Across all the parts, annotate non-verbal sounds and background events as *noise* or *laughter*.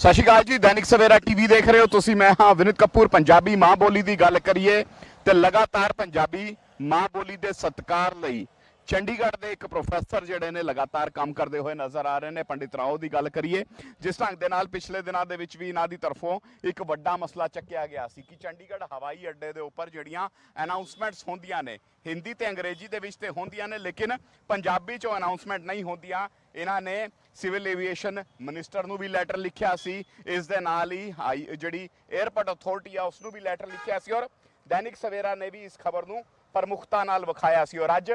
ਸਤਿ ਸ਼੍ਰੀ ਅਕਾਲ ਜੀ, ਦੈਨਿਕ ਸਵੇਰਾ ਟੀਵੀ ਦੇਖ ਰਹੇ ਹੋ ਤੁਸੀਂ। ਮੈਂ ਹਾਂ ਵਿਨਿਤ ਕਪੂਰ, ਪੰਜਾਬੀ ਮਾਂ ਬੋਲੀ ਦੀ ਗੱਲ ਕਰੀਏ ਤੇ ਲਗਾਤਾਰ ਪੰਜਾਬੀ ਮਾਂ ਬੋਲੀ ਦੇ ਸਤਿਕਾਰ ਲਈ ਚੰਡੀਗੜ੍ਹ ਦੇ ਇੱਕ ਪ੍ਰੋਫੈਸਰ ਜਿਹੜੇ ਨੇ ਲਗਾਤਾਰ ਕੰਮ ਕਰਦੇ ਹੋਏ ਨਜ਼ਰ ਆ ਰਹੇ ਨੇ। ਪੰਡਿਤ ਰਾਓ ਦੀ ਗੱਲ ਕਰੀਏ, ਜਿਸ ਢੰਗ ਦੇ ਨਾਲ ਪਿਛਲੇ ਦਿਨਾਂ ਦੇ ਵਿੱਚ ਵੀ ਇਹਨਾਂ ਦੀ ਤਰਫੋਂ ਇੱਕ ਵੱਡਾ ਮਸਲਾ ਚੱਕਿਆ ਗਿਆ ਸੀ ਕਿ ਚੰਡੀਗੜ੍ਹ ਹਵਾਈ ਅੱਡੇ ਦੇ ਉੱਪਰ ਜਿਹੜੀਆਂ ਅਨਾਉਂਸਮੈਂਟਸ ਹੁੰਦੀਆਂ ਨੇ, ਹਿੰਦੀ ਤੇ ਅੰਗਰੇਜ਼ੀ ਦੇ ਵਿੱਚ ਤੇ ਹੁੰਦੀਆਂ ਨੇ, ਲੇਕਿਨ ਪੰਜਾਬੀ ਚੋਂ ਅਨਾਉਂਸਮੈਂਟ ਨਹੀਂ ਹੁੰਦੀਆਂ। ਇਹਨਾਂ ਨੇ ਸਿਵਲ ਏਵੀਏਸ਼ਨ ਮਿਨਿਸਟਰ ਨੂੰ ਵੀ ਲੈਟਰ ਲਿਖਿਆ ਸੀ। ਇਸ ਦੇ ਨਾਲ ਹੀ ਹਾਈ ਜਿਹੜੀ 에ਅਰਪੋਰਟ ਅਥਾਰਟੀ ਆ ਉਸ ਨੂੰ ਵੀ ਲੈਟਰ ਲਿਖਿਆ ਸੀ ਔਰ ਦੈਨਿਕ ਸਵੇਰਾ ਨੇ ਵੀ ਇਸ ਖਬਰ ਨੂੰ ਪ੍ਰਮੁੱਖਤਾ ਨਾਲ ਵਿਖਾਇਆ ਸੀ ਔਰ ਅੱਜ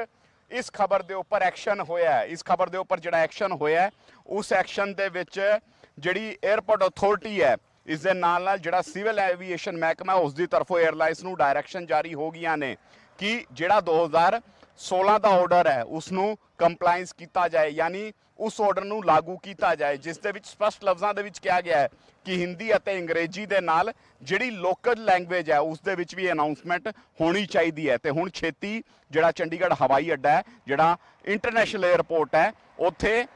ਇਸ ਖਬਰ ਦੇ ਉੱਪਰ ਐਕਸ਼ਨ ਹੋਇਆ ਇਸ ਖਬਰ ਦੇ ਉੱਪਰ ਜਿਹੜਾ ਐਕਸ਼ਨ ਹੋਇਆ ਉਸ ਐਕਸ਼ਨ ਦੇ ਵਿੱਚ ਜਿਹੜੀ 에ਅਰਪੋਰਟ ਅਥਾਰਟੀ ਹੈ, ਇਸ ਦੇ ਨਾਲ ਨਾਲ ਜਿਹੜਾ ਸਿਵਲ ਐਵੀਏਸ਼ਨ ਮਹਿਕਮਾ ਉਸ ਦੀ ਤਰਫੋਂ 에ਅਰਲਾਈਨਸ ਨੂੰ ਡਾਇਰੈਕਸ਼ਨ ਜਾਰੀ ਹੋ ਗਈਆਂ ਨੇ ਕਿ ਜਿਹੜਾ 2000 2016 ਦਾ ਆਰਡਰ ਹੈ ਉਸ ਨੂੰ ਕੰਪਲਾਈਂਸ ਕੀਤਾ ਜਾਏ, ਯਾਨੀ ਉਸ ਆਰਡਰ ਨੂੰ ਲਾਗੂ ਕੀਤਾ ਜਾਏ, ਜਿਸ ਦੇ ਵਿੱਚ ਸਪਸ਼ਟ ਲਫ਼ਜ਼ਾਂ ਦੇ ਵਿੱਚ ਕਿਹਾ ਗਿਆ ਹੈ ਕਿ ਹਿੰਦੀ ਅਤੇ ਅੰਗਰੇਜ਼ੀ ਦੇ ਨਾਲ ਜਿਹੜੀ ਲੋਕਲ ਲੈਂਗੁਏਜ ਹੈ, ਉਸ ਦੇ ਵਿੱਚ ਵੀ ਅਨਾਉਂਸਮੈਂਟ ਹੋਣੀ ਚਾਹੀਦੀ ਹੈ। ਤੇ ਹੁਣ ਛੇਤੀ ਜਿਹੜਾ ਚੰਡੀਗੜ੍ਹ ਹਵਾਈ ਅੱਡਾ ਹੈ, ਜਿਹੜਾ ਇੰਟਰਨੈਸ਼ਨਲ 에ਅਰਪੋਰਟ ਹੈ, ਉੱਥੇ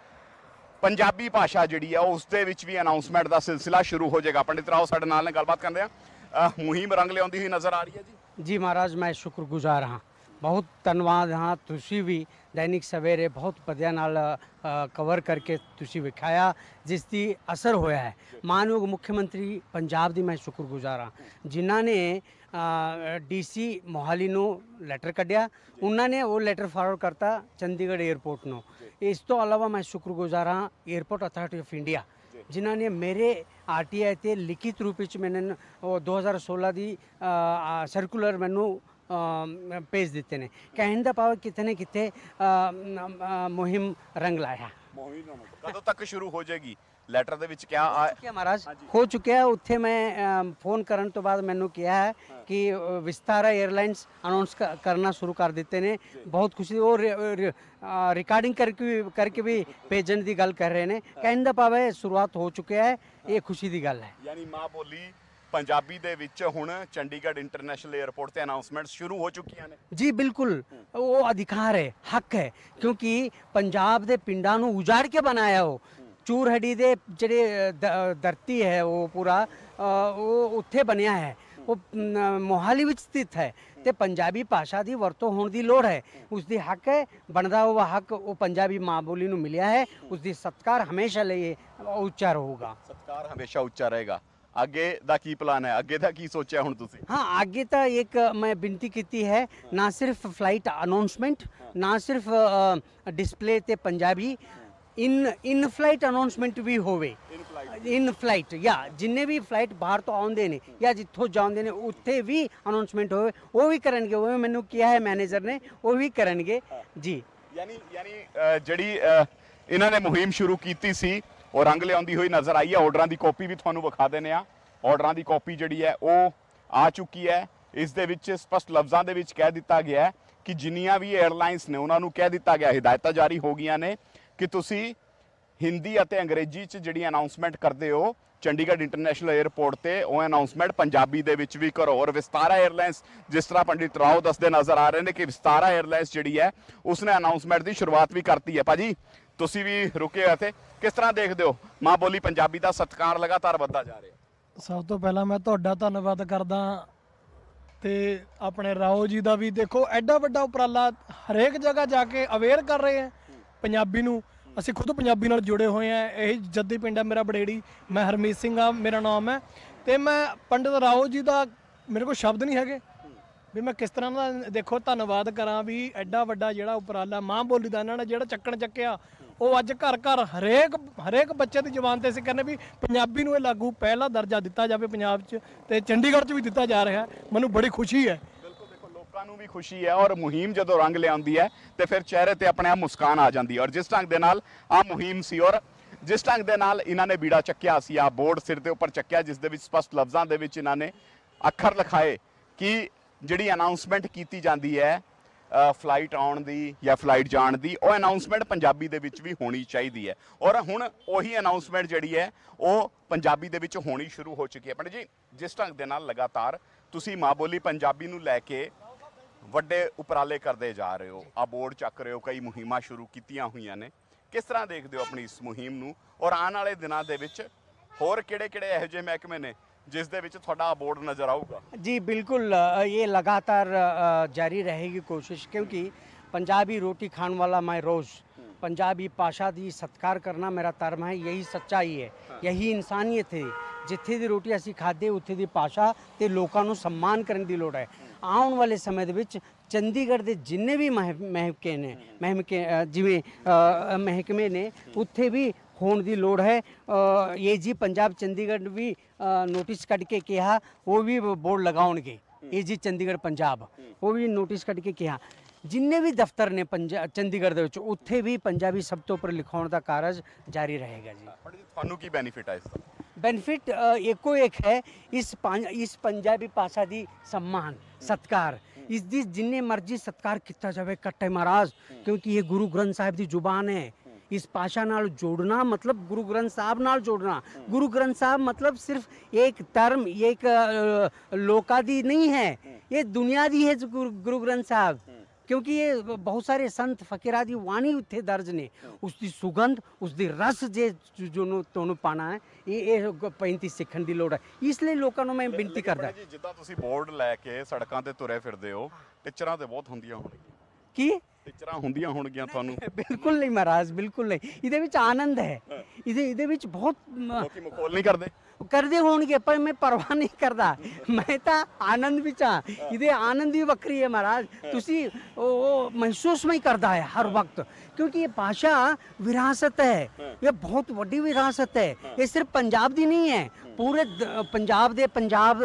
ਪੰਜਾਬੀ ਭਾਸ਼ਾ ਜਿਹੜੀ ਆ ਉਸ ਦੇ ਵਿੱਚ ਵੀ ਅਨਾਉਂਸਮੈਂਟ ਦਾ ਸਿਲਸਿਲਾ ਸ਼ੁਰੂ ਹੋ ਜਾਏਗਾ। ਪੰਡਿਤ ਰਾਓ, ਸਾਡੇ ਨਾਲ ਨੇ ਗੱਲਬਾਤ ਕਰਦੇ ਆ ਮੁਹਿੰਮ ਰੰਗ ਲਿਆਉਂਦੀ ਹੋਈ ਨਜ਼ਰ ਆ ਰਹੀ ਹੈ ਜੀ। ਜੀ ਮਹਾਰਾਜ, ਮੈਂ ਸ਼ੁਕਰਗੁਜ਼ਾਰ ਹਾਂ। ਬਹੁਤ ਧੰਨਵਾਦ ਹਾਂ ਤੁਸੀਂ ਵੀ ਦੈਨਿਕ ਸਵੇਰੇ ਬਹੁਤ ਵਧੀਆ ਨਾਲ ਕਵਰ ਕਰਕੇ ਤੁਸੀਂ ਵਿਖਾਇਆ ਜਿਸ ਦੀ ਅਸਰ ਹੋਇਆ ਹੈ ਮਾਨਯੋਗ ਮੁੱਖ ਮੰਤਰੀ ਪੰਜਾਬ ਦੀ ਮੈਂ ਸ਼ੁਕਰਗੁਜ਼ਾਰ ਹਾਂ ਜਿਨ੍ਹਾਂ ਨੇ ਡੀਸੀ ਮੋਹਾਲੀ ਨੂੰ ਲੈਟਰ ਕੱਢਿਆ ਉਹਨਾਂ ਨੇ ਉਹ ਲੈਟਰ ਫਾਰਵਰਡ ਕਰਤਾ ਚੰਡੀਗੜ੍ਹ 에ਅਰਪੋਰਟ ਨੂੰ ਇਸ ਤੋਂ ਇਲਾਵਾ ਮੈਂ ਸ਼ੁਕਰਗੁਜ਼ਾਰ ਹਾਂ 에ਅਰਪੋਰਟ ਅਥਾਰਟੀ ਆਫ ਇੰਡੀਆ ਜਿਨ੍ਹਾਂ ਨੇ ਮੇਰੇ ਆਰਟੀਆਈ ਤੇ ਲਿਖਿਤ ਰੂਪ ਵਿੱਚ ਮੈਨੂੰ ਉਹ 2016 ਦੀ ਸਰਕੂਲਰ ਮੈਨੂੰ ਭੇਜ ਦਿੱਤੇ ਨੇ ਕਹਿਣ ਦਾ ਭਾਵ ਕਿਤੇ ਨਾ ਕਿਤੇ ਮੁਹਿੰਮ ਰੰਗ ਲਾਇਆ ਕਦੋਂ ਤੱਕ ਸ਼ੁਰੂ ਹੋ ਜਾਏਗੀ ਲੈਟਰ ਦੇ ਵਿੱਚ ਕਿਹਾ ਆ ਕੀ ਮਹਾਰਾਜ ਹੋ ਚੁੱਕਿਆ ਉੱਥੇ ਮੈਂ ਫੋਨ ਕਰਨ ਤੋਂ ਬਾਅਦ ਮੈਨੂੰ ਕਿਹਾ ਹੈ ਕਿ ਵਿਸਤਾਰਾ 에ਅਰਲਾਈਨਸ ਅਨਾਉਂਸ ਕਰਨਾ ਸ਼ੁਰੂ ਕਰ ਦਿੱਤੇ ਨੇ ਬਹੁਤ ਖੁਸ਼ੀ ਉਹ ਰਿਕਾਰਡਿੰਗ ਕਰਕੇ ਵੀ- ਕਰਕੇ ਵੀ ਭੇਜਣ ਦੀ ਗੱਲ ਕਰ ਰਹੇ ਨੇ ਕਹਿਣ ਦਾ ਭਾਵ ਹੈ ਸ਼ੁਰੂਆਤ ਹੋ ਚੁੱਕਿਆ ਹੈ ਇਹ ਖੁਸ਼ੀ ਦੀ ਗੱਲ ਹੈ ਯਾਨੀ ਮਾਂ ਬੋਲੀ ਪੰਜਾਬੀ ਦੇ ਵਿੱਚ ਹੁਣ ਚੰਡੀਗੜ੍ਹ ਇੰਟਰਨੈਸ਼ਨਲ 에ਅਰਪੋਰਟ ਤੇ ਅਨਾਉਂਸਮੈਂਟ ਸ਼ੁਰੂ ਹੋ ਚੁੱਕੀਆਂ ਨੇ। ਜੀ ਬਿਲਕੁਲ। ਉਹ ਅਧਿਕਾਰ ਹੈ ਹੱਕ ਹੈ ਕਿਉਂਕਿ ਪੰਜਾਬ ਦੇ ਪਿੰਡਾਂ ਨੂੰ ਉਜਾੜ ਕੇ ਬਣਾਇਆ ਉਹ। ਚੂਰਹੜੀ ਦੇ ਜਿਹੜੇ ਧਰਤੀ ਹੈ ਉਹ ਪੂਰਾ ਉਹ ਉੱਥੇ ਬਣਿਆ ਹੈ। ਉਹ ਮੋਹਾਲੀ ਵਿੱਚ ਸਥਿਤ ਹੈ ਤੇ ਪੰਜਾਬੀ ਭਾਸ਼ਾ ਦੀ ਵਰਤੋਂ ਹੋਣ ਦੀ ਲੋੜ ਹੈ। ਉਸ ਦੀ ਹੱਕ ਹੈ ਬਣਦਾ ਹੋਇਆ ਹੱਕ ਉਹ ਪੰਜਾਬੀ ਮਾਂ ਬੋਲੀ ਨੂੰ ਮਿਲਿਆ ਹੈ। ਉਸ ਦੀ ਸਤਕਾਰ ਹਮੇਸ਼ਾ ਲਈ ਉੱਚਾ ਰਹੂਗਾ। ਸਤਕਾਰ ਹਮੇਸ਼ਾ ਉੱਚਾ ਰਹੇਗਾ। ਅੱਗੇ ਦਾ ਕੀ ਪਲਾਨ ਹੈ ਅੱਗੇ ਦਾ ਕੀ ਸੋਚਿਆ ਹੁਣ ਤੁਸੀਂ हाँ आगे तो एक मैं विनती की है ना सिर्फ फ्लाइट अनाउंसमेंट ना सिर्फ डिस्प्ले ते Punjabi in in flight announcement ਵੀ ਹੋਵੇ ਇਨ ਫਲਾਈਟ ਜਾਂ ਜਿੰਨੇ ਵੀ ਫਲਾਈਟ ਬਾਹਰ ਤੋਂ ਆਉਂਦੇ ਨੇ ਜਾਂ ਜਿੱਥੋਂ ਜਾਂਦੇ ਨੇ ਉੱਥੇ ਵੀ ਅਨਾਉਂਸਮੈਂਟ ਹੋਵੇ ਉਹ ਵੀ ਕਰਨਗੇ ਉਹ ਵੀ ਮੈਨੂੰ ਕਿਹਾ ਹੈ ਮੈਨੇਜਰ ਨੇ ਉਹ ਵੀ ਕਰਨਗੇ ਜੀ ਯਾਨੀ ਯਾਨੀ ਅ, ਜਿਹੜੀ ਅ, ਇਹਨਾਂ ਨੇ ਮੁਹਿੰਮ ਸ਼ੁਰੂ ਕੀਤੀ ਸੀ ਉਹ ਰੰਗ ਲਿਆਉਂਦੀ ਹੋਈ ਨਜ਼ਰ ਆਈ ਹੈ। ਆਰਡਰਾਂ ਦੀ ਕਾਪੀ ਵੀ ਤੁਹਾਨੂੰ ਵਿਖਾ ਦਿੰਨੇ ਆ ਆਰਡਰਾਂ ਦੀ ਕਾਪੀ ਜਿਹੜੀ ਹੈ, ਉਹ ਆ ਚੁੱਕੀ ਹੈ। ਇਸ ਦੇ ਵਿੱਚ ਸਪਸ਼ਟ ਲਫ਼ਜ਼ਾਂ ਦੇ ਵਿੱਚ ਕਹਿ ਦਿੱਤਾ ਗਿਆ ਹੈ ਕਿ ਜਿੰਨੀਆਂ ਵੀ 에ਅਰਲਾਈਨਸ ਨੇ, ਉਹਨਾਂ ਨੂੰ ਕਹਿ ਦਿੱਤਾ ਗਿਆ, ਹਿਦਾਇਤਾਂ ਜਾਰੀ ਹੋ ਗਈਆਂ ਨੇ ਕਿ ਤੁਸੀਂ ਹਿੰਦੀ ਅਤੇ ਅੰਗਰੇਜ਼ੀ 'ਚ ਜਿਹੜੀ ਅਨਾਉਂਸਮੈਂਟ ਕਰਦੇ ਹੋ, ਚੰਡੀਗੜ੍ਹ ਇੰਟਰਨੈਸ਼ਨਲ 에ਅਰਪੋਰਟ ਤੇ, ਉਹ ਅਨਾਉਂਸਮੈਂਟ ਪੰਜਾਬੀ ਦੇ ਵਿੱਚ ਵੀ ਕਰੋ। ਔਰ ਵਿਸਤਾਰਾ 에ਅਰਲਾਈਨਸ ਜਿਸ ਤਰ੍ਹਾਂ ਪੰਡਿਤ ਰਾਓ ਦੱਸਦੇ ਨਜ਼ਰ ਆ ਰਹੇ ਨੇ ਕਿ ਵਿਸਤਾਰਾ 에ਅਰਲਾਈਨਸ ਜਿਹੜੀ ਹੈ, ਉਸਨੇ ਅਨਾਉਂਸਮੈਂਟ ਦੀ ਸ਼ੁਰੂਆਤ ਵੀ ਕਰਤੀ ਹੈ। ਭਾਜੀ ਤੁਸੀਂ ਵੀ ਰੁਕੇ ਹੋ ਇੱਥੇ। ਕਿਸ ਤਰ੍ਹਾਂ ਦੇਖਦੇ ਹੋ? ਮਾਂ ਬੋਲੀ ਪੰਜਾਬੀ ਦਾ ਸਤਿਕਾਰ ਲਗਾਤਾਰ ਵੱਧਦਾ ਜਾ ਰਿਹਾ। ਸਭ ਤੋਂ ਪਹਿਲਾਂ ਮੈਂ ਤੁਹਾਡਾ ਧੰਨਵਾਦ ਕਰਦਾ ਤੇ ਆਪਣੇ ਰਾਓ ਜੀ ਦਾ ਵੀ। ਦੇਖੋ, ਐਡਾ ਵੱਡਾ ਉਪਰਾਲਾ ਹਰੇਕ ਜਗ੍ਹਾ ਜਾ ਕੇ ਅਵੇਅਰ ਕਰ ਰਹੇ ਆ ਪੰਜਾਬੀ ਨੂੰ। ਅਸੀਂ ਖੁਦ ਪੰਜਾਬੀ ਨਾਲ ਜੁੜੇ ਹੋਏ ਆ। ਇਹ ਜੱਦੀ ਪਿੰਡ ਹੈ ਮੇਰਾ ਬੜੇੜੀ। ਮੈਂ ਹਰਮੀਤ ਸਿੰਘ ਆ, ਮੇਰਾ ਨਾਮ ਹੈ। ਤੇ ਮੈਂ ਪੰਡਿਤ ਰਾਓ ਜੀ ਦਾ ਮੇਰੇ ਕੋਲ ਸ਼ਬਦ ਨਹੀਂ ਹੈਗੇ। ਵੀ ਮੈਂ ਕਿਸ ਤਰ੍ਹਾਂ ਦਾ ਦੇਖੋ ਧੰਨਵਾਦ ਕਰਾਂ ਵੀ ਐਡਾ ਵੱਡਾ ਜਿਹੜਾ ਉਪਰਾਲਾ ਮਾਂ ਬੋਲੀ ਦਾ ਇਹਨਾਂ ਨੇ ਜਿਹੜਾ ਚੱਕਣ ਚੱਕਿਆ, ਉਹ ਅੱਜ ਘਰ ਘਰ ਹਰੇਕ ਹਰੇਕ ਬੱਚੇ ਦੀ ਜ਼ੁਬਾਨ ਤੇ ਅਸੀਂ ਕਹਿੰਦੇ ਵੀ ਪੰਜਾਬੀ ਨੂੰ ਇਹ ਲਾਗੂ ਪਹਿਲਾ ਦਰਜਾ ਦਿੱਤਾ ਜਾਵੇ ਪੰਜਾਬ 'ਚ ਤੇ ਚੰਡੀਗੜ੍ਹ 'ਚ ਵੀ ਦਿੱਤਾ ਜਾ ਰਿਹਾ ਮੈਨੂੰ ਬੜੀ ਖੁਸ਼ੀ ਹੈ। ਬਿਲਕੁਲ ਦੇਖੋ, ਲੋਕਾਂ ਨੂੰ ਵੀ ਖੁਸ਼ੀ ਹੈ ਔਰ ਮੁਹਿੰਮ ਜਦੋਂ ਰੰਗ ਲਿਆਉਂਦੀ ਹੈ ਤੇ ਫਿਰ ਚਿਹਰੇ ਤੇ ਆਪਣੇ ਆਪ ਮੁਸਕਾਨ ਆ ਜਾਂਦੀ ਹੈ ਔਰ ਜਿਸ ਢੰਗ ਦੇ ਨਾਲ ਆ ਮੁਹਿੰਮ ਸੀ ਔਰ ਜਿਸ ਢੰਗ ਦੇ ਨਾਲ ਇਹਨਾਂ ਨੇ ਬੀੜਾ ਚੱਕਿਆ ਸੀ, ਆ ਬੋਰਡ ਸਿਰ ਦੇ ਉੱਪਰ ਚੱਕਿਆ, ਜਿਸ ਦੇ ਵਿੱਚ ਸਪਸ਼ਟ ਲਫ਼ਜ਼ਾਂ ਦੇ ਵਿੱਚ ਇਹਨਾਂ ਨੇ ਅੱਖਰ ਲਿਖਾਏ ਕਿ ਜਿਹੜੀ ਅਨਾਉਂਸਮੈਂਟ ਕੀਤੀ ਜਾਂਦੀ ਹੈ ਫਲਾਈਟ ਆਉਣ ਦੀ ਜਾਂ ਫਲਾਈਟ ਜਾਣ ਦੀ, ਉਹ ਅਨਾਉਂਸਮੈਂਟ ਪੰਜਾਬੀ ਦੇ ਵਿੱਚ ਵੀ ਹੋਣੀ ਚਾਹੀਦੀ ਹੈ। ਔਰ ਹੁਣ ਉਹੀ ਅਨਾਉਂਸਮੈਂਟ ਜਿਹੜੀ ਹੈ, ਉਹ ਪੰਜਾਬੀ ਦੇ ਵਿੱਚ ਹੋਣੀ ਸ਼ੁਰੂ ਹੋ ਚੁੱਕੀ ਹੈ। ਪੰਡਿਤ ਜੀ, ਜਿਸ ਢੰਗ ਦੇ ਨਾਲ ਲਗਾਤਾਰ ਤੁਸੀਂ ਮਾਂ ਬੋਲੀ ਪੰਜਾਬੀ ਨੂੰ ਲੈ ਕੇ ਵੱਡੇ ਉਪਰਾਲੇ ਕਰਦੇ ਜਾ ਰਹੇ ਹੋ, ਆ ਬੋਰਡ ਚੱਕ ਰਹੇ ਹੋ, ਕਈ ਮੁਹਿੰਮਾਂ ਸ਼ੁਰੂ ਕੀਤੀਆਂ ਹੋਈਆਂ ਨੇ, ਕਿਸ ਤਰ੍ਹਾਂ ਦੇਖਦੇ ਹੋ ਆਪਣੀ ਇਸ ਮੁਹਿੰਮ ਨੂੰ? ਔਰ ਆਉਣ ਵਾਲੇ ਦਿਨਾਂ ਦੇ ਵਿੱਚ ਹੋਰ ਕਿਹੜੇ-ਕਿਹੜੇ ਇਹੋ ਜਿਹੇ ਮਹਿਕਮੇ ਨੇ ਜਿਸ ਦੇ ਵਿੱਚ ਤੁਹਾਡਾ ਬੋਰਡ ਨਜ਼ਰ ਆਊਗਾ जी बिल्कुल अ, ये लगातार अ, जारी रहेगी कोशिश क्योंकि पंजाबी रोटी खाने वाला मैं रोज़ पंजाबी भाषा ਦੀ ਸਤਿਕਾਰ ਕਰਨਾ ਮੇਰਾ ਧਰਮ ਹੈ ਯਹੀ ਸੱਚਾਈ ਹੈ ਯਹੀ ਇਨਸਾਨੀਅਤ ਹੈ ਜਿੱਥੇ ਦੀ ਰੋਟੀ ਅਸੀਂ ਖਾਦੇ ਉੱਥੇ ਦੀ ਭਾਸ਼ਾ ਤੇ ਲੋਕਾਂ ਨੂੰ ਸਨਮਾਨ ਕਰਨ ਦੀ ਲੋੜ ਹੈ ਆਉਣ ਵਾਲੇ ਸਮੇਂ ਦੇ ਵਿੱਚ ਚੰਡੀਗੜ੍ਹ ਦੇ ਜਿੰਨੇ ਵੀ ਮਹਿ- ਮਹਿਕਮੇ ਨੇ ਮਹਿਕਮੇ ਅ, ਜਿਵੇਂ ਅ, ਮਹਿਕਮੇ ਨੇ ਉੱਥੇ ਵੀ ਹੋਣ ਦੀ ਲੋੜ ਹੈ। ਇਹ ਜੀ ਪੰਜਾਬ ਚੰਡੀਗੜ੍ਹ ਵੀ ਨੋਟਿਸ ਕੱਢ ਕੇ ਕਿਹਾ ਉਹ ਵੀ ਬੋਰਡ ਲਗਾਉਣਗੇ। ਇਹ ਜੀ ਚੰਡੀਗੜ੍ਹ ਪੰਜਾਬ। ਉਹ ਵੀ ਨੋਟਿਸ ਕੱਢ ਕੇ ਕਿਹਾ। ਜਿੰਨੇ ਵੀ ਦਫ਼ਤਰ ਨੇ ਚੰਡੀਗੜ੍ਹ ਦੇ ਵਿੱਚ ਉੱਥੇ ਵੀ ਪੰਜਾਬੀ ਸਭ ਤੋਂ ਉੱਪਰ ਲਿਖਾਉਣ ਦਾ ਕਾਰਜ ਜਾਰੀ ਰਹੇਗਾ ਜੀ। ਤੁਹਾਨੂੰ ਕੀ ਬੈਨੀਫਿਟ ਹੈ ਇਸ ਦਾ? ਬੈਨੀਫਿਟ ਇੱਕੋ ਇੱਕ ਹੈ ਇਸ ਇਸ ਪੰਜਾਬੀ ਭਾਸ਼ਾ ਦੀ ਸਨਮਾਨ ਸਤਕਾਰ। ਇਸ ਦੀ ਜਿੰਨੇ ਮਰਜ਼ੀ ਸਤਕਾਰ ਕੀਤਾ ਜਾਵੇ ਕੱਟੇ ਮਹਾਰਾਜ ਕਿਉਂਕਿ ਇਹ ਗੁਰੂ ਗ੍ਰੰਥ ਸਾਹਿਬ ਦੀ ਜ਼ੁਬਾਨ ਹੈ। ਇਸ ਭਾਸ਼ਾ ਨਾਲ ਜੋੜਨਾ ਮਤਲਬ ਗੁਰੂ ਗ੍ਰੰਥ ਸਾਹਿਬ ਨਾਲ ਜੋੜਨਾ ਗੁਰੂ ਗ੍ਰੰਥ ਸਾਹਿਬ ਮਤਲਬ ਸਿਰਫ ਇੱਕ ਧਰਮ ਇੱਕ ਲੋਕਾਂ ਦੀ ਨਹੀਂ ਹੈ ਇਹ ਦੁਨੀਆ ਦੀ ਹੈ ਗੁਰੂ ਗੁਰੂ ਗ੍ਰੰਥ ਸਾਹਿਬ ਕਿਉਂਕਿ ਇਹ ਬਹੁਤ ਸਾਰੇ ਸੰਤ ਫਕੀਰਾਂ ਦੀ ਬਾਣੀ ਉੱਥੇ ਦਰਜ ਨੇ ਉਸ ਦੀ ਸੁਗੰਧ ਉਸ ਦੀ ਰਸ ਜੇ ਜੋ ਨੂੰ ਤੁਹਾਨੂੰ ਪਾਣਾ ਹੈ ਇਹ ਇਹ ਗ- ਪੈਂਤੀ ਸਿੱਖਣ ਦੀ ਲੋੜ ਹੈ ਇਸ ਲਈ ਲੋਕਾਂ ਨੂੰ ਮੈਂ ਬੇਨਤੀ ਕਰਦਾ ਜਿੱਦਾਂ ਤੁਸੀਂ ਬੋਰਡ ਲੈ ਕੇ ਸੜਕਾਂ ਤੇ ਤੁਰੇ ਫਿਰਦੇ ਹੋ ਟਿਚਰਾਂ ਤੇ ਬਹੁਤ ਹੁੰਦੀਆਂ ਹੋਣਗੀਆਂ ਕੀ ਟਿਚਰਾਂ ਹੁੰਦੀਆਂ ਹੋਣਗੀਆਂ ਤੁਹਾਨੂੰ। *laughs* ਬਿਲਕੁਲ ਨਹੀਂ ਮਹਾਰਾਜ ਬਿਲਕੁਲ ਨਹੀਂ। ਇਹਦੇ ਵਿੱਚ ਆਨੰਦ ਹੈ। ਇਹਦੇ ਇਹਦੇ ਵਿੱਚ ਬਹੁਤ ਮ- ਲੋਕੀ ਮਖੌਲ ਨਹੀਂ ਕਰਦੇ। ਕਰਦੇ ਹੋਣਗੇ ਪਰ ਮੈਂ ਪਰਵਾਹ ਨਹੀਂ ਕਰਦਾ। ਮੈਂ ਤਾਂ ਆਨੰਦ ਵਿੱਚ ਹਾਂ। ਇਹਦੇ ਆਨੰਦ ਹੀ ਵੱਖਰੀ ਹੈ ਮਹਾਰਾਜ। ਤੁਸੀਂ ਉਹ ਉਹ ਮਹਿਸੂਸ ਨਹੀਂ ਕਰਦਾ ਹੈ ਹਰ ਵਕਤ। ਕਿਉਂਕਿ ਇਹ ਭਾਸ਼ਾ ਵਿਰਾਸਤ ਹੈ। ਇਹ ਬਹੁਤ ਵੱਡੀ ਵਿਰਾਸਤ ਹੈ। ਇਹ ਸਿਰਫ ਪੰਜਾਬ ਦੀ ਨਹੀਂ ਹੈ। ਪੂਰੇ ਪੰਜਾਬ ਦੇ ਪੰਜਾਬ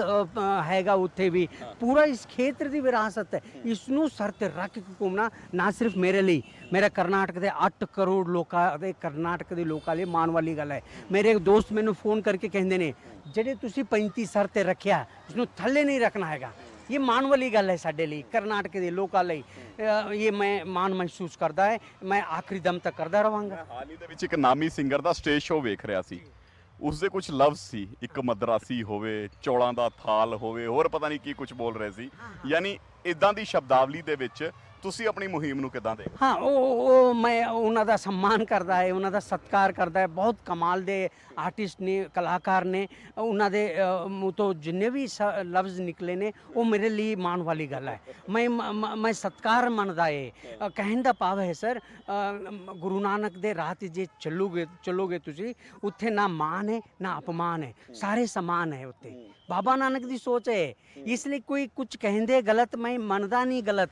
ਹੈਗਾ ਉੱਥੇ ਵੀ। ਪੂਰਾ ਇਸ ਖੇਤਰ ਦੀ ਵਿਰਾਸਤ ਹੈ। ਇਸ ਨੂੰ ਸਰ ਤੇ ਰੱਖ ਕੇ ਘੁੰਮਣਾ ਨਾ ਸਿਰਫ ਮੇਰੇ ਲਈ। ਮੇਰੇ ਕਰਨਾਟਕ ਦੇ 8 ਕਰੋੜ ਲੋਕਾਂ ਦੇ ਕਰਨਾਟਕ ਦੇ ਲੋਕਾਂ ਲਈ ਮਾਣ ਵਾਲੀ ਗੱਲ ਹੈ। ਮੇਰੇ ਇੱਕ ਦੋਸਤ ਮੈਨੂੰ ਫੋਨ ਕਰਕੇ ਕਹਿੰਦੇ ਨੇ ਜਿਹੜੇ ਤੁਸੀਂ 35 ਸਰ ਤੇ ਰੱਖਿਆ ਉਸ ਨੂੰ ਥੱਲੇ ਨਹੀਂ ਰੱਖਣਾ ਹੈਗਾ। ਇਹ ਮਾਣ ਵਾਲੀ ਗੱਲ ਹੈ ਸਾਡੇ ਲਈ ਕਰਨਾਟਕ ਦੇ ਲੋਕਾਂ ਲਈ। ਇਹ ਮੈਂ ਮਾਣ ਮਹਿਸੂਸ ਕਰਦਾ ਹੈ। ਮੈਂ ਆਖਰੀ ਦਮ ਤੱਕ ਕਰਦਾ ਰਵਾਂਗਾ ਹਾਲ ਹੀ ਦੇ ਵਿੱਚ ਇੱਕ ਨਾਮੀ ਸਿੰਗਰ ਦਾ ਸਟੇਜ ਸ਼ੋਅ ਵੇਖ ਰਿਹਾ ਸੀ। ਉਸ ਦੇ ਕੁਝ ਲਫ਼ਜ਼ ਸੀ ਇੱਕ ਮਦਰਾਸੀ ਹੋਵੇ ਚੌਲਾਂ ਦਾ ਥਾਲ ਹੋਵੇ ਹੋਰ ਪਤਾ ਨਹੀਂ ਕੀ ਕੁਝ ਬੋਲ ਰਹੇ ਸੀ। ਯਾਨੀ ਇਦਾਂ ਦੀ ਸ਼ਬਦਾਵਲੀ ਦੇ ਵਿੱਚ ਤੁਸੀਂ ਆਪਣੀ ਮੁਹਿੰਮ ਨੂੰ ਕਿਦਾਂ ਦੇਖਦੇ ਹਾਂ? ਉਹ ਉਹ ਮੈਂ ਉਹਨਾਂ ਦਾ ਸਨਮਾਨ ਕਰਦਾ ਹੈ ਉਹਨਾਂ ਦਾ ਸਤਿਕਾਰ ਕਰਦਾ ਹੈ। ਬਹੁਤ ਕਮਾਲ ਦੇ ਆਰਟਿਸਟ ਨੇ ਕਲਾਕਾਰ ਨੇ। ਉਹਨਾਂ ਦੇ ਮੂੰਹ ਤੋਂ ਜਿੰਨੇ ਵੀ ਸ- ਲਫ਼ਜ਼ ਨਿਕਲੇ ਨੇ ਉਹ ਮੇਰੇ ਲਈ ਮਾਣ ਵਾਲੀ ਗੱਲ ਹੈ। ਮੈਂ ਮ- ਮੈਂ ਸਤਿਕਾਰ ਮੰਨਦਾ ਏ। ਅ, ਕਹਿਣ ਦਾ ਭਾਵ ਹੈ ਸਰ ਅ, ਮ- ਗੁਰੂ ਨਾਨਕ ਦੇ ਰਾਹ ਤੇ ਜੇ ਚੱਲੋਗੇ ਚੱਲੋਗੇ ਤੁਸੀਂ ਉੱਥੇ ਨਾ ਮਾਨ ਹੈ ਨਾ ਅਪਮਾਨ ਹੈ। ਸਾਰੇ ਸਮਾਨ ਹੈ ਉੱਥੇ। ਬਾਬਾ ਨਾਨਕ ਦੀ ਸੋਚ ਹੈ। ਇਸ ਲਈ ਕੋਈ ਕੁਝ ਕਹਿੰਦੇ ਗਲਤ ਮੈਂ ਮੰਨਦਾ ਨਹੀਂ ਗਲਤ।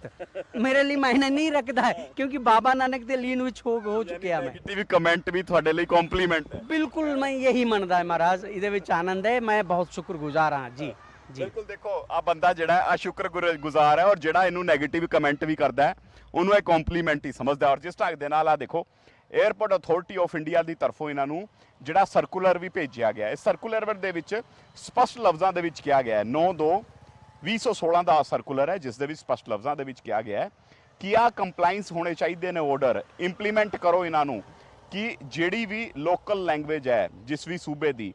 ਮੇਰੇ ਮੇਰੇ ਲਈ ਮਾਇਨਾ ਨਹੀਂ ਰੱਖਦਾ ਕਿਉਂਕਿ ਬਾਬਾ ਨਾਨਕ ਦੇ ਲੀਨ ਵਿੱਚ ਹੋ ਹੋ ਚੁੱਕਿਆ ਮੈਂ। ਕਿਤੇ ਵੀ ਕਮੈਂਟ ਵੀ ਤੁਹਾਡੇ ਲਈ ਕੰਪਲੀਮੈਂਟ ਹੈ। ਬਿਲਕੁਲ ਮੈਂ ਇਹੀ ਮੰਨਦਾ ਹਾਂ ਮਹਾਰਾਜ ਇਹਦੇ ਵਿੱਚ ਆਨੰਦ ਹੈ ਮੈਂ ਬਹੁਤ ਸ਼ੁਕਰਗੁਜ਼ਾਰ ਹਾਂ। ਜੀ ਜੀ। ਬਿਲਕੁਲ ਦੇਖੋ ਆ ਬੰਦਾ ਜਿਹੜਾ ਆ ਸ਼ੁਕਰਗੁਜ਼ਾਰ ਹੈ ਔਰ ਜਿਹੜਾ ਇਹਨੂੰ 네ਗੇਟਿਵ ਕਮੈਂਟ ਵੀ ਕਰਦਾ ਹੈ ਉਹਨੂੰ ਇਹ ਕੰਪਲੀਮੈਂਟ ਹੀ ਸਮਝਦਾ ਔਰ ਜਿਸ ਢੰਗ ਦੇ ਨਾਲ ਆ ਦੇਖੋ 에어ਪੋਰਟ ਅਥਾਰਟੀ ਆਫ ਇੰਡੀਆ ਦੀ ਤਰਫੋਂ ਇਹਨਾਂ ਨੂੰ ਜਿਹੜਾ ਸਰਕੂਲਰ ਵੀ ਭੇਜਿਆ ਗਿਆ ਹੈ। ਸਰਕੂਲਰ ਦੇ ਵਿੱਚ ਸਪਸ਼ਟ ਲਫ਼ਜ਼ਾਂ ਦੇ ਵਿੱਚ ਕਿਹਾ ਗਿਆ ਹੈ। 92 2016 ਦਾ ਸਰਕੂਲਰ ਹੈ, ਜਿਸ ਦੇ ਵਿੱਚ ਸਪਸ਼ਟ ਲਫ਼ਜ਼ਾਂ ਦੇ ਵਿੱਚ ਕਿਹਾ ਗਿਆ ਹੈ ਕਿ ਆ ਕੰਪਲਾਈਂਸ ਹੋਣੇ ਚਾਹੀਦੇ ਨੇ ਆਰਡਰ ਇੰਪਲੀਮੈਂਟ ਕਰੋ ਇਹਨਾਂ ਨੂੰ ਕਿ ਜਿਹੜੀ ਵੀ ਲੋਕਲ ਲੈਂਗੁਏਜ ਹੈ, ਜਿਸ ਵੀ ਸੂਬੇ ਦੀ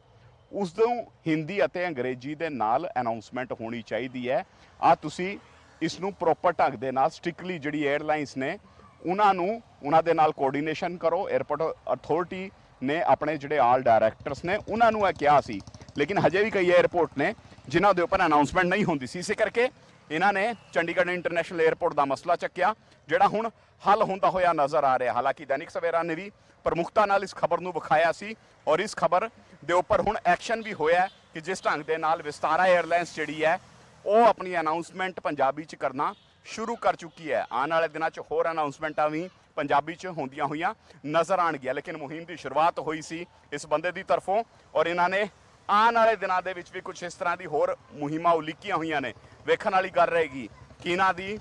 ਉਸ ਤੋਂ ਹਿੰਦੀ ਅਤੇ ਅੰਗਰੇਜ਼ੀ ਦੇ ਨਾਲ ਅਨਾਉਂਸਮੈਂਟ ਹੋਣੀ ਚਾਹੀਦੀ ਹੈ। ਆ ਤੁਸੀਂ ਇਸ ਨੂੰ ਪ੍ਰੋਪਰ ਢੰਗ ਦੇ ਨਾਲ ਸਟ੍ਰਿਕਟਲੀ ਜਿਹੜੀ 에ਅਰਲਾਈਨਸ ਨੇ, ਉਹਨਾਂ ਨੂੰ, ਉਹਨਾਂ ਦੇ ਨਾਲ ਕੋਆਰਡੀਨੇਸ਼ਨ ਕਰੋ। 에ਅਰਪੋਰਟ ਅਥਾਰਟੀ ਨੇ ਆਪਣੇ ਜਿਹੜੇ ਆਲ ਡਾਇਰੈਕਟਰਸ ਨੇ, ਉਹਨਾਂ ਨੂੰ ਇਹ ਕਿਹਾ ਸੀ। ਲੇਕਿਨ ਹਜੇ ਵੀ ਕਈ 에ਅਰਪੋਰਟ ਨੇ ਜਿਨ੍ਹਾਂ ਦੇ ਉੱਪਰ ਅਨਾਉਂਸਮੈਂਟ ਨਹੀਂ ਹੁੰਦੀ ਸੀ। ਇਸੇ ਕਰਕੇ ਇਹਨਾਂ ਨੇ ਚੰਡੀਗੜ੍ਹ ਇੰਟਰਨੈਸ਼ਨਲ 에ਅਰਪੋਰਟ ਦਾ ਮਸਲਾ ਚੱਕਿਆ, ਜਿਹੜਾ ਹੁਣ ਹੱਲ ਹੁੰਦਾ ਹੋਇਆ ਨਜ਼ਰ ਆ ਰਿਹਾ। ਹਾਲਾਂਕਿ ਦੈਨਿਕ ਸਵੇਰਾ ਨੇ ਵੀ ਪ੍ਰਮੁਖਤਾ ਨਾਲ ਇਸ ਖਬਰ ਨੂੰ ਵਿਖਾਇਆ ਸੀ ਔਰ ਇਸ ਖਬਰ ਦੇ ਉੱਪਰ ਹੁਣ ਐਕਸ਼ਨ ਵੀ ਹੋਇਆ ਕਿ ਜਿਸ ਢੰਗ ਦੇ ਨਾਲ ਵਿਸਤਾਰਾ 에ਅਰਲਾਈਨਸ ਜਿਹੜੀ ਹੈ, ਉਹ ਆਪਣੀ ਅਨਾਉਂਸਮੈਂਟ ਪੰਜਾਬੀ ਚ ਕਰਨਾ ਸ਼ੁਰੂ ਕਰ ਚੁੱਕੀ ਹੈ। ਆਉਣ ਵਾਲੇ ਦਿਨਾਂ 'ਚ ਹੋਰ ਅਨਾਉਂਸਮੈਂਟਾਂ ਵੀ ਪੰਜਾਬੀ 'ਚ ਹੁੰਦੀਆਂ ਹੋਈਆਂ ਨਜ਼ਰ ਆਣਗੀਆਂ ਲੇਕਿਨ ਮੁਹਿੰਮ ਦੀ ਸ਼ੁਰੂਆਤ ਹੋਈ ਸੀ ਇਸ ਬੰਦੇ ਦੀ ਤਰਫੋਂ ਔਰ ਇਹਨਾਂ ਨੇ ਆਉਣ ਵਾਲੇ ਦਿਨਾਂ ਦੇ ਵਿੱਚ ਵੀ ਕੁਝ ਇਸ ਤਰ੍ਹਾਂ ਦੀ ਹੋਰ ਮੁਹਿੰਮਾਂ ਉਲੀਕੀਆਂ ਹੋਈਆਂ ਨੇ। ਵੇਖਣ ਵਾਲੀ ਗੱਲ ਰਹੇਗੀ ਕਿ ਇਹਨਾਂ ਦੀ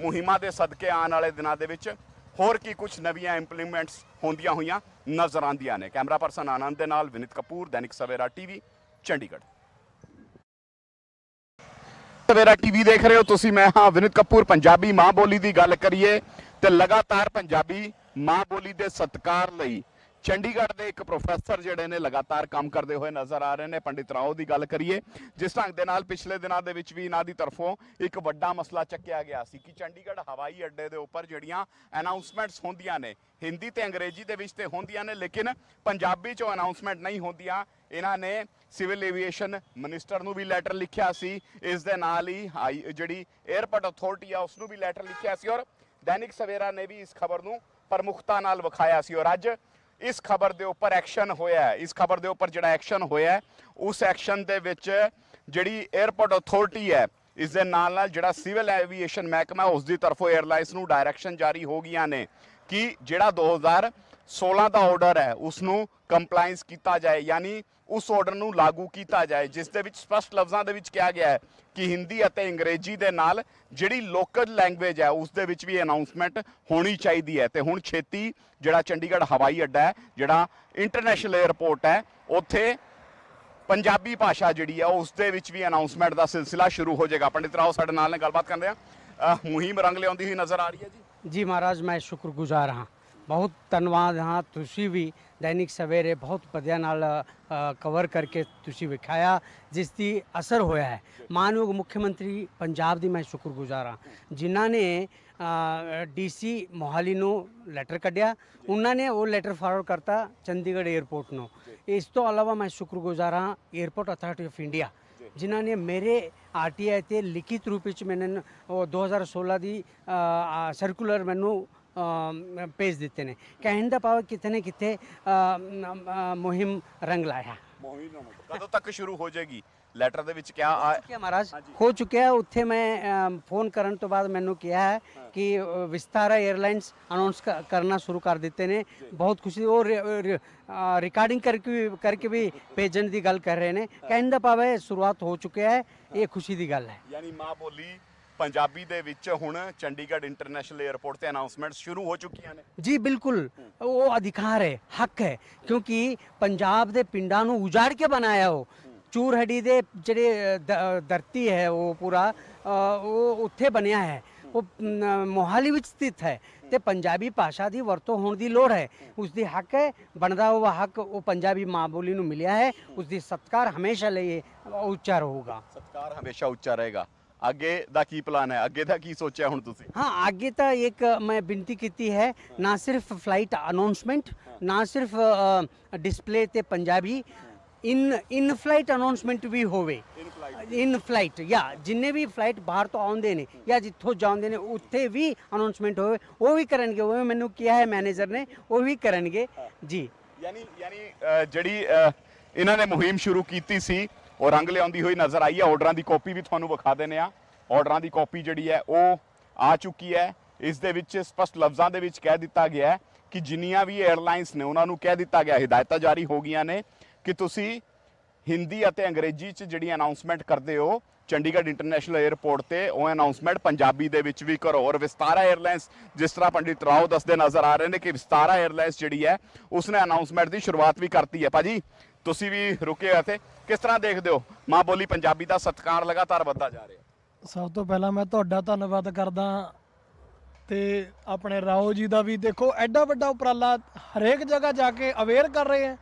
ਮੁਹਿੰਮਾਂ ਦੇ ਸਦਕੇ ਆਉਣ ਵਾਲੇ ਦਿਨਾਂ ਦੇ ਵਿੱਚ ਹੋਰ ਕੀ ਕੁਝ ਨਵੀਆਂ ਇੰਪਲੀਮੈਂਟਸ ਹੁੰਦੀਆਂ ਹੋਈਆਂ ਨਜ਼ਰ ਆਉਂਦੀਆਂ ਨੇ। ਕੈਮਰਾ ਪਰਸਨ ਆਨੰਦ ਦੇ ਨਾਲ ਵਿਨਿਤ ਕਪੂਰ, ਦੈਨਿਕ ਸਵੇਰਾ ਟੀਵੀ, ਚੰਡੀਗੜ੍ਹ। ਸਵੇਰਾ ਟੀਵੀ ਦੇਖ ਰਹੇ ਹੋ ਤੁਸੀਂ, ਮੈਂ ਹਾਂ ਵਿਨਿਤ ਕਪੂਰ। ਪੰਜਾਬੀ ਮਾਂ ਬੋਲੀ ਦੀ ਗੱਲ ਕਰੀਏ ਤੇ ਲਗਾਤਾਰ ਪੰਜਾਬੀ ਮਾਂ ਬੋਲੀ ਦੇ ਸਤਕਾਰ ਲਈ ਚੰਡੀਗੜ੍ਹ ਦੇ ਇੱਕ ਪ੍ਰੋਫੈਸਰ ਜਿਹੜੇ ਨੇ ਲਗਾਤਾਰ ਕੰਮ ਕਰਦੇ ਹੋਏ ਨਜ਼ਰ ਆ ਰਹੇ ਨੇ। ਪੰਡਿਤ ਰਾਓ ਦੀ ਗੱਲ ਕਰੀਏ, ਜਿਸ ਢੰਗ ਦੇ ਨਾਲ ਪਿਛਲੇ ਦਿਨਾਂ ਦੇ ਵਿੱਚ ਵੀ ਇਹਨਾਂ ਦੀ ਤਰਫੋਂ ਇੱਕ ਵੱਡਾ ਮਸਲਾ ਚੱਕਿਆ ਗਿਆ ਸੀ ਕਿ ਚੰਡੀਗੜ੍ਹ ਹਵਾਈ ਅੱਡੇ ਦੇ ਉੱਪਰ ਜਿਹੜੀਆਂ ਅਨਾਉਂਸਮੈਂਟਸ ਹੁੰਦੀਆਂ ਨੇ, ਹਿੰਦੀ ਤੇ ਅੰਗਰੇਜ਼ੀ ਦੇ ਵਿੱਚ ਤੇ ਹੁੰਦੀਆਂ ਨੇ, ਲੇਕਿਨ ਪੰਜਾਬੀ 'ਚੋਂ ਅਨਾਉਂਸਮੈਂਟ ਨਹੀਂ ਹੁੰਦੀਆਂ। ਇਹਨਾਂ ਨੇ ਸਿਵਲ ਏਵੀਏਸ਼ਨ ਮਿਨਿਸਟਰ ਨੂੰ ਵੀ ਲੈਟਰ ਲਿਖਿਆ ਸੀ, ਇਸ ਦੇ ਨਾਲ ਹੀ ਹਾਈ ਜਿਹੜੀ 에ਅਰਪੋਰਟ ਅਥਾਰਟੀ ਆ ਉਸ ਨੂੰ ਵੀ ਲੈਟਰ ਲਿਖਿਆ ਸੀ ਔਰ ਦੈਨਿਕ ਸਵੇਰਾ ਨੇ ਵੀ ਇਸ ਖਬਰ ਨੂੰ ਪ੍ਰਮੁਖਤਾ ਨਾਲ ਵਿਖਾਇਆ ਸੀ ਔਰ ਅੱਜ ਇਸ ਖਬਰ ਦੇ ਉੱਪਰ ਐਕਸ਼ਨ ਹੋਇਆ ਇਸ ਖਬਰ ਦੇ ਉੱਪਰ ਜਿਹੜਾ ਐਕਸ਼ਨ ਹੋਇਆ ਉਸ ਐਕਸ਼ਨ ਦੇ ਵਿੱਚ ਜਿਹੜੀ 에ਅਰਪੋਰਟ ਅਥਾਰਟੀ ਹੈ, ਇਸ ਦੇ ਨਾਲ ਨਾਲ ਜਿਹੜਾ ਸਿਵਲ ਐਵੀਏਸ਼ਨ ਮਹਿਕਮਾ ਉਸ ਦੀ ਤਰਫੋਂ 에ਅਰਲਾਈਨਸ ਨੂੰ ਡਾਇਰੈਕਸ਼ਨ ਜਾਰੀ ਹੋ ਗਈਆਂ ਨੇ ਕਿ ਜਿਹੜਾ 2016 ਦਾ ਆਰਡਰ ਹੈ ਉਸ ਨੂੰ ਕੰਪਲਾਈਂਸ ਕੀਤਾ ਜਾਏ, ਯਾਨੀ ਉਸ ਆਰਡਰ ਨੂੰ ਲਾਗੂ ਕੀਤਾ ਜਾਏ, ਜਿਸ ਦੇ ਵਿੱਚ ਸਪਸ਼ਟ ਲਫ਼ਜ਼ਾਂ ਦੇ ਵਿੱਚ ਕਿਹਾ ਗਿਆ ਹੈ ਕਿ ਹਿੰਦੀ ਅਤੇ ਅੰਗਰੇਜ਼ੀ ਦੇ ਨਾਲ ਜਿਹੜੀ ਲੋਕਲ ਲੈਂਗੁਏਜ ਹੈ, ਉਸ ਦੇ ਵਿੱਚ ਵੀ ਅਨਾਉਂਸਮੈਂਟ ਹੋਣੀ ਚਾਹੀਦੀ ਹੈ। ਤੇ ਹੁਣ ਛੇਤੀ ਜਿਹੜਾ ਚੰਡੀਗੜ੍ਹ ਹਵਾਈ ਅੱਡਾ ਹੈ, ਜਿਹੜਾ ਇੰਟਰਨੈਸ਼ਨਲ 에ਅਰਪੋਰਟ ਹੈ, ਉੱਥੇ ਪੰਜਾਬੀ ਭਾਸ਼ਾ ਜਿਹੜੀ ਆ ਉਸ ਦੇ ਵਿੱਚ ਵੀ ਅਨਾਉਂਸਮੈਂਟ ਦਾ ਸਿਲਸਿਲਾ ਸ਼ੁਰੂ ਹੋ ਜਾਏਗਾ। ਪੰਡਿਤ ਰਾਓ, ਸਾਡੇ ਨਾਲ ਨੇ ਗੱਲਬਾਤ ਕਰਦੇ ਰਹੇ ਆ ਮੁਹਿੰਮ ਰੰਗ ਲਿਆਉਂਦੀ ਹੋਈ ਨਜ਼ਰ ਆ ਰਹੀ ਹੈ ਜੀ। ਜੀ ਮਹਾਰਾਜ, ਮੈਂ ਸ਼ੁਕਰਗੁਜ਼ਾਰ ਹਾਂ। ਬਹੁਤ ਧੰਨਵਾਦ। ਹਾਂ, ਤੁਸੀਂ ਵੀ ਦੈਨਿਕ ਸਵੇਰੇ ਬਹੁਤ ਵਧੀਆ ਨਾਲ ਕਵਰ ਕਰਕੇ ਤੁਸੀਂ ਵਿਖਾਇਆ, ਜਿਸ ਦੀ ਅਸਰ ਹੋਇਆ ਹੈ। ਮਾਨਯੋਗ ਮੁੱਖ ਮੰਤਰੀ ਪੰਜਾਬ ਦੀ ਮੈਂ ਸ਼ੁਕਰਗੁਜ਼ਾਰ ਹਾਂ। ਜਿਨ੍ਹਾਂ ਨੇ ਡੀਸੀ ਮੋਹਾਲੀ ਨੂੰ ਲੈਟਰ ਕੱਢਿਆ। ਉਹਨਾਂ ਨੇ ਉਹ ਲੈਟਰ ਫਾਰਵਰਡ ਕਰਤਾ ਚੰਡੀਗੜ੍ਹ 에ਅਰਪੋਰਟ ਨੂੰ। ਇਸ ਤੋਂ ਇਲਾਵਾ ਮੈਂ ਸ਼ੁਕਰਗੁਜ਼ਾਰ ਹਾਂ 에ਅਰਪੋਰਟ ਅਥਾਰਟੀ ਆਫ ਇੰਡੀਆ ਜਿਨ੍ਹਾਂ ਨੇ ਮੇਰੇ ਆਰਟੀਆਈ ਤੇ ਲਿਖਿਤ ਰੂਪ ਵਿੱਚ ਮੈਨੂੰ ਉਹ 2016 ਦੀ ਸਰਕੂਲਰ ਮੈਨੂੰ ਭੇਜ ਦਿੱਤੇ ਨੇ ਕਹਿਣ ਦਾ ਭਾਵ ਕਿਤੇ ਨਾ ਕਿਤੇ ਮੁਹਿੰਮ ਰੰਗ ਲਾਇਆ ਕਦੋਂ ਤੱਕ ਸ਼ੁਰੂ ਹੋ ਜਾਏਗੀ ਲੈਟਰ ਦੇ ਵਿੱਚ ਕਿਹਾ ਆ- ਹੈ ਮਹਾਰਾਜ ਹੋ ਚੁੱਕਿਆ ਉੱਥੇ ਮੈਂ ਫੋਨ ਕਰਨ ਤੋਂ ਬਾਅਦ ਮੈਨੂੰ ਕਿਹਾ ਹੈ ਕਿ ਵਿਸਤਾਰਾ 에ਅਰਲਾਈਨਸ ਅਨਾਉਂਸ ਕਰਨਾ ਸ਼ੁਰੂ ਕਰ ਦਿੱਤੇ ਨੇ ਬਹੁਤ ਖੁਸ਼ੀ ਉਹ ਰਿਕਾਰਡਿੰਗ ਕਰਕੇ ਕਰਕੇ ਵੀ ਭੇਜਣ ਦੀ ਗੱਲ ਕਰ ਰਹੇ ਨੇ ਕਹਿਣ ਦਾ ਭਾਵ ਹੈ ਸ਼ੁਰੂਆਤ ਹੋ ਚੁੱਕਿਆ ਹੈ ਇਹ ਖੁਸ਼ੀ ਦੀ ਗੱਲ ਹੈ ਯਾਨੀ ਮਾਂ ਬੋਲੀ ਪੰਜਾਬੀ ਦੇ ਵਿੱਚ ਹੁਣ ਚੰਡੀਗੜ੍ਹ ਇੰਟਰਨੈਸ਼ਨਲ 에ਅਰਪੋਰਟ ਤੇ ਅਨਾਉਂਸਮੈਂਟਸ ਸ਼ੁਰੂ ਹੋ ਚੁੱਕੀਆਂ ਨੇ। ਜੀ ਬਿਲਕੁਲ। ਉਹ ਅਧਿਕਾਰ ਹੈ ਹੱਕ ਹੈ ਕਿਉਂਕਿ ਪੰਜਾਬ ਦੇ ਪਿੰਡਾਂ ਨੂੰ ਉਜਾੜ ਕੇ ਬਣਾਇਆ ਉਹ। ਦੇ ਜਿਹੜੇ ਅ, ਦ- ਅ, ਧਰਤੀ ਹੈ ਉਹ ਪੂਰਾ ਉਹ ਉੱਥੇ ਬਣਿਆ ਹੈ। ਉਹ ਮੋਹਾਲੀ ਵਿੱਚ ਸਥਿਤ ਹੈ ਤੇ ਪੰਜਾਬੀ ਭਾਸ਼ਾ ਦੀ ਵਰਤੋਂ ਹੋਣ ਦੀ ਲੋੜ ਹੈ। ਉਸ ਦੀ ਹੱਕ ਹੈ ਬਣਦਾ ਹੋਇਆ ਹੱਕ ਉਹ ਪੰਜਾਬੀ ਮਾਂ ਬੋਲੀ ਨੂੰ ਮਿਲਿਆ ਹੈ। ਉਸ ਦੀ ਸਤਕਾਰ ਹਮੇਸ਼ਾ ਲਈ ਉੱਚਾ ਰਹੂਗਾ। ਸਤਕਾਰ ਹਮੇਸ਼ਾ ਉੱਚਾ ਰਹੇਗਾ। ਅੱਗੇ ਦਾ ਕੀ ਪਲਾਨ ਹੈ ਅੱਗੇ ਦਾ ਕੀ ਸੋਚਿਆ ਹੁਣ ਤੁਸੀਂ हाँ आगे तो एक अ, मैं विनती की है ना सिर्फ फ्लाइट अनाउंसमेंट ना सिर्फ डिस्प्ले ते Punjabi in in flight announcement ਵੀ ਹੋਵੇ ਇਨ ਫਲਾਈਟ ਜਾਂ ਜਿੰਨੇ ਵੀ ਫਲਾਈਟ ਬਾਹਰ ਤੋਂ ਆਉਂਦੇ ਨੇ ਜਾਂ ਜਿੱਥੋਂ ਜਾਂਦੇ ਨੇ ਉੱਥੇ ਵੀ ਅਨਾਉਂਸਮੈਂਟ ਹੋਵੇ ਉਹ ਵੀ ਕਰਨਗੇ ਉਹ ਵੀ ਮੈਨੂੰ ਕਿਹਾ ਹੈ ਮੈਨੇਜਰ ਨੇ ਉਹ ਵੀ ਕਰਨਗੇ ਜੀ ਯਾਨੀ ਯਾਨੀ ਅ, ਜਿਹੜੀ ਅ, ਇਹਨਾਂ ਨੇ ਮੁਹਿੰਮ ਸ਼ੁਰੂ ਕੀਤੀ ਸੀ ਉਹ ਰੰਗ ਲਿਆਉਂਦੀ ਹੋਈ ਨਜ਼ਰ ਆਈ ਹੈ। ਆਰਡਰਾਂ ਦੀ ਕਾਪੀ ਵੀ ਤੁਹਾਨੂੰ ਵਿਖਾ ਦਿੰਨੇ ਆ ਆਰਡਰਾਂ ਦੀ ਕਾਪੀ ਜਿਹੜੀ ਹੈ, ਉਹ ਆ ਚੁੱਕੀ ਹੈ। ਇਸ ਦੇ ਵਿੱਚ ਸਪਸ਼ਟ ਲਫ਼ਜ਼ਾਂ ਦੇ ਵਿੱਚ ਕਹਿ ਦਿੱਤਾ ਗਿਆ ਹੈ ਕਿ ਜਿੰਨੀਆਂ ਵੀ 에ਅਰਲਾਈਨਸ ਨੇ, ਉਹਨਾਂ ਨੂੰ ਕਹਿ ਦਿੱਤਾ ਗਿਆ, ਹਿਦਾਇਤਾਂ ਜਾਰੀ ਹੋ ਗਈਆਂ ਨੇ ਕਿ ਤੁਸੀਂ ਹਿੰਦੀ ਅਤੇ ਅੰਗਰੇਜ਼ੀ 'ਚ ਜਿਹੜੀ ਅਨਾਉਂਸਮੈਂਟ ਕਰਦੇ ਹੋ, ਚੰਡੀਗੜ੍ਹ ਇੰਟਰਨੈਸ਼ਨਲ 에ਅਰਪੋਰਟ ਤੇ, ਉਹ ਅਨਾਉਂਸਮੈਂਟ ਪੰਜਾਬੀ ਦੇ ਵਿੱਚ ਵੀ ਕਰੋ। ਔਰ ਵਿਸਤਾਰਾ 에ਅਰਲਾਈਨਸ ਜਿਸ ਤਰ੍ਹਾਂ ਪੰਡਿਤ ਰਾਓ ਦੱਸਦੇ ਨਜ਼ਰ ਆ ਰਹੇ ਨੇ ਕਿ ਵਿਸਤਾਰਾ 에ਅਰਲਾਈਨਸ ਜਿਹੜੀ ਹੈ, ਉਸਨੇ ਅਨਾਉਂਸਮੈਂਟ ਦੀ ਸ਼ੁਰੂਆਤ ਵੀ ਕਰਤੀ ਹੈ। ਭਾਜੀ ਤੁਸੀਂ ਵੀ ਰੁਕੇ ਹੋ ਇੱਥੇ। ਕਿਸ ਤਰ੍ਹਾਂ ਦੇਖਦੇ ਹੋ? ਮਾਂ ਬੋਲੀ ਪੰਜਾਬੀ ਦਾ ਸਤਿਕਾਰ ਲਗਾਤਾਰ ਵੱਧਦਾ ਜਾ ਰਿਹਾ। ਸਭ ਤੋਂ ਪਹਿਲਾਂ ਮੈਂ ਤੁਹਾਡਾ ਧੰਨਵਾਦ ਕਰਦਾ ਤੇ ਆਪਣੇ ਰਾਓ ਜੀ ਦਾ ਵੀ। ਦੇਖੋ, ਐਡਾ ਵੱਡਾ ਉਪਰਾਲਾ ਹਰੇਕ ਜਗ੍ਹਾ ਜਾ ਕੇ ਅਵੇਅਰ ਕਰ ਰਹੇ ਆ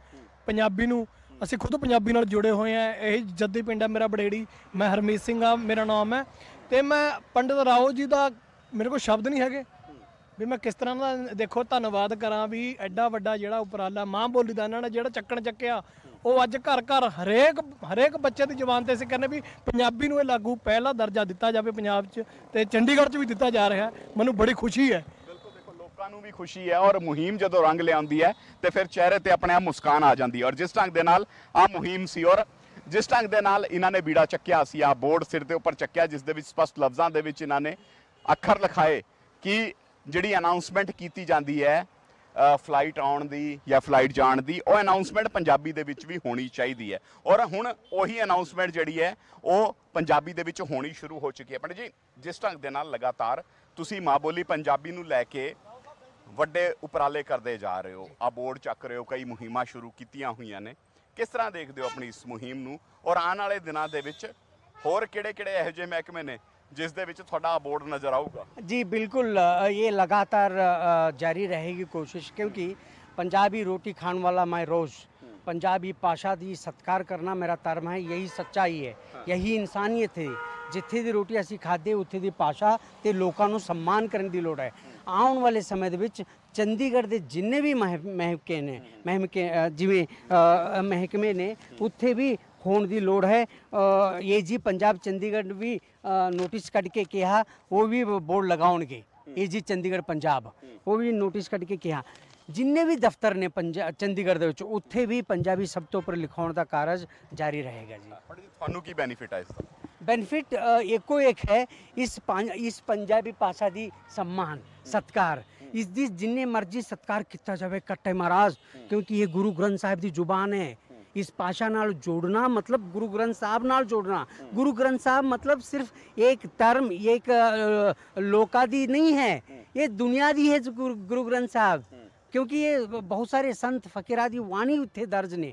ਪੰਜਾਬੀ ਨੂੰ। ਅਸੀਂ ਖੁਦ ਪੰਜਾਬੀ ਨਾਲ ਜੁੜੇ ਹੋਏ ਆ ਇਹ ਜੱਦੀ ਪਿੰਡ ਹੈ ਮੇਰਾ ਬੜੇੜੀ। ਮੈਂ ਹਰਮੀਤ ਸਿੰਘ ਆ ਮੇਰਾ ਨਾਮ ਹੈ। ਤੇ ਮੈਂ ਪੰਡਿਤ ਰਾਓ ਜੀ ਦਾ ਮੇਰੇ ਕੋਲ ਸ਼ਬਦ ਨਹੀਂ ਹੈਗੇ। ਵੀ ਮੈਂ ਕਿਸ ਤਰ੍ਹਾਂ ਦਾ ਦੇਖੋ, ਧੰਨਵਾਦ ਕਰਾਂ ਵੀ ਐਡਾ ਵੱਡਾ ਜਿਹੜਾ ਉਪਰਾਲਾ ਮਾਂ ਬੋਲੀ ਦਾ ਇਹਨਾਂ ਨੇ ਜਿਹੜਾ ਚੱਕਣ ਚੱਕਿਆ ਉਹ ਅੱਜ ਘਰ ਘਰ ਹਰੇਕ ਹਰੇਕ ਬੱਚੇ ਦੀ ਜ਼ੁਬਾਨ ਤੇ ਅਸੀਂ ਕਹਿੰਦੇ ਵੀ ਪੰਜਾਬੀ ਨੂੰ ਇਹ ਲਾਗੂ ਪਹਿਲਾ ਦਰਜਾ ਦਿੱਤਾ ਜਾਵੇ ਪੰਜਾਬ 'ਚ ਤੇ ਚੰਡੀਗੜ੍ਹ 'ਚ ਵੀ ਦਿੱਤਾ ਜਾ ਰਿਹਾ ਮੈਨੂੰ ਬੜੀ ਖੁਸ਼ੀ ਹੈ। ਬਿਲਕੁਲ ਦੇਖੋ, ਲੋਕਾਂ ਨੂੰ ਵੀ ਖੁਸ਼ੀ ਹੈ ਔਰ ਮੁਹਿੰਮ ਜਦੋਂ ਰੰਗ ਲਿਆਉਂਦੀ ਹੈ ਤੇ ਫਿਰ ਚਿਹਰੇ ਤੇ ਆਪਣੇ ਆਪ ਮੁਸਕਾਨ ਆ ਜਾਂਦੀ ਹੈ ਔਰ ਜਿਸ ਢੰਗ ਦੇ ਨਾਲ ਆ ਮੁਹਿੰਮ ਸੀ ਔਰ ਜਿਸ ਢੰਗ ਦੇ ਨਾਲ ਇਹਨਾਂ ਨੇ ਬੀੜਾ ਚੱਕਿਆ ਸੀ ਆ ਬੋਰਡ ਸਿਰ ਦੇ ਉੱਪਰ ਚੱਕਿਆ ਜਿਸ ਦੇ ਵਿੱਚ ਸਪਸ਼ਟ ਲਫ਼ਜ਼ਾਂ ਦੇ ਵਿੱਚ ਇਹਨਾਂ ਨੇ ਅੱਖਰ ਲਿਖਾਏ ਕਿ ਜਿਹੜੀ ਅਨਾਉਂਸਮੈਂਟ ਕੀਤੀ ਜਾਂਦੀ ਹੈ ਫਲਾਈਟ ਆਉਣ ਦੀ ਜਾਂ ਫਲਾਈਟ ਜਾਣ ਦੀ, ਉਹ ਅਨਾਉਂਸਮੈਂਟ ਪੰਜਾਬੀ ਦੇ ਵਿੱਚ ਵੀ ਹੋਣੀ ਚਾਹੀਦੀ ਹੈ। ਔਰ ਹੁਣ ਉਹੀ ਅਨਾਉਂਸਮੈਂਟ ਜਿਹੜੀ ਹੈ, ਉਹ ਪੰਜਾਬੀ ਦੇ ਵਿੱਚ ਹੋਣੀ ਸ਼ੁਰੂ ਹੋ ਚੁੱਕੀ ਹੈ। ਪੰਡਿਤ ਜੀ, ਜਿਸ ਢੰਗ ਦੇ ਨਾਲ ਲਗਾਤਾਰ ਤੁਸੀਂ ਮਾਂ ਬੋਲੀ ਪੰਜਾਬੀ ਨੂੰ ਲੈ ਕੇ ਵੱਡੇ ਉਪਰਾਲੇ ਕਰਦੇ ਜਾ ਰਹੇ ਹੋ, ਆ ਬੋਰਡ ਚੱਕ ਰਹੇ ਹੋ, ਕਈ ਮੁਹਿੰਮਾਂ ਸ਼ੁਰੂ ਕੀਤੀਆਂ ਹੋਈਆਂ ਨੇ, ਕਿਸ ਤਰ੍ਹਾਂ ਦੇਖਦੇ ਹੋ ਆਪਣੀ ਇਸ ਮੁਹਿੰਮ ਨੂੰ? ਔਰ ਆਉਣ ਵਾਲੇ ਦਿਨਾਂ ਦੇ ਵਿੱਚ ਹੋਰ ਕਿਹੜੇ-ਕਿਹੜੇ ਇਹੋ ਜਿਹੇ ਮਹਿਕਮੇ ਨੇ ਜਿਸ ਦੇ ਵਿੱਚ ਤੁਹਾਡਾ ਬੋਰਡ ਨਜ਼ਰ ਆਊਗਾ जी बिल्कुल अ, ये लगातार अ, जारी रहेगी कोशिश क्योंकि पंजाबी रोटी खाने वाला मैं रोज़ पंजाबी भाषा ਦੀ ਸਤਿਕਾਰ ਕਰਨਾ ਮੇਰਾ ਧਰਮ ਹੈ ਯਹੀ ਸੱਚਾਈ ਹੈ ਯਹੀ ਇਨਸਾਨੀਅਤ ਹੈ ਜਿੱਥੇ ਦੀ ਰੋਟੀ ਅਸੀਂ ਖਾਦੇ ਉੱਥੇ ਦੀ ਭਾਸ਼ਾ ਤੇ ਲੋਕਾਂ ਨੂੰ ਸਨਮਾਨ ਕਰਨ ਦੀ ਲੋੜ ਹੈ ਆਉਣ ਵਾਲੇ ਸਮੇਂ ਦੇ ਵਿੱਚ ਚੰਡੀਗੜ੍ਹ ਦੇ ਜਿੰਨੇ ਵੀ ਮਹਿ- ਮਹਿਕਮੇ ਨੇ ਮਹਿਕਮੇ ਅ, ਜਿਵੇਂ ਅ, ਮਹਿਕਮੇ ਨੇ ਉੱਥੇ ਵੀ ਹੋਣ ਦੀ ਲੋੜ ਹੈ ਅ, ਇਹ ਜੀ ਪੰਜਾਬ ਚੰਡੀਗੜ੍ਹ ਵੀ ਨੋਟਿਸ ਕੱਢ ਕੇ ਕਿਹਾ ਉਹ ਵੀ ਬੋਰਡ ਲਗਾਉਣਗੇ। ਇਹ ਜੀ ਚੰਡੀਗੜ੍ਹ ਪੰਜਾਬ। ਉਹ ਵੀ ਨੋਟਿਸ ਕੱਢ ਕੇ ਕਿਹਾ। ਜਿੰਨੇ ਵੀ ਦਫ਼ਤਰ ਨੇ ਚੰਡੀਗੜ੍ਹ ਦੇ ਵਿੱਚ ਉੱਥੇ ਵੀ ਪੰਜਾਬੀ ਸਭ ਤੋਂ ਉੱਪਰ ਲਿਖਾਉਣ ਦਾ ਕਾਰਜ ਜਾਰੀ ਰਹੇਗਾ ਜੀ। ਤੁਹਾਨੂੰ ਕੀ ਬੈਨੀਫਿਟ ਹੈ ਇਸ ਦਾ ਬੈਨੀਫਿਟ ਇੱਕੋ ਇੱਕ ਹੈ ਇਸ ਇਸ ਪੰਜਾਬੀ ਭਾਸ਼ਾ ਦੀ ਸਨਮਾਨ ਸਤਕਾਰ। ਇਸ ਦੀ ਜਿੰਨੇ ਮਰਜ਼ੀ ਸਤਕਾਰ ਕੀਤਾ ਜਾਵੇ ਕੱਟੇ ਮਹਾਰਾਜ ਕਿਉਂਕਿ ਇਹ ਗੁਰੂ ਗ੍ਰੰਥ ਸਾਹਿਬ ਦੀ ਜ਼ੁਬਾਨ ਹੈ। ਇਸ ਭਾਸ਼ਾ ਨਾਲ ਜੋੜਨਾ ਮਤਲਬ ਗੁਰੂ ਗ੍ਰੰਥ ਸਾਹਿਬ ਨਾਲ ਜੋੜਨਾ ਗੁਰੂ ਗ੍ਰੰਥ ਸਾਹਿਬ ਮਤਲਬ ਸਿਰਫ ਇੱਕ ਧਰਮ ਇੱਕ ਅ, ਲੋਕਾਂ ਦੀ ਨਹੀਂ ਹੈ ਇਹ ਦੁਨੀਆ ਦੀ ਹੈ ਗੁਰੂ ਗੁਰੂ ਗ੍ਰੰਥ ਸਾਹਿਬ ਕਿਉਂਕਿ ਇਹ ਬਹੁਤ ਸਾਰੇ ਸੰਤ ਫਕੀਰਾਂ ਦੀ ਬਾਣੀ ਉੱਥੇ ਦਰਜ ਨੇ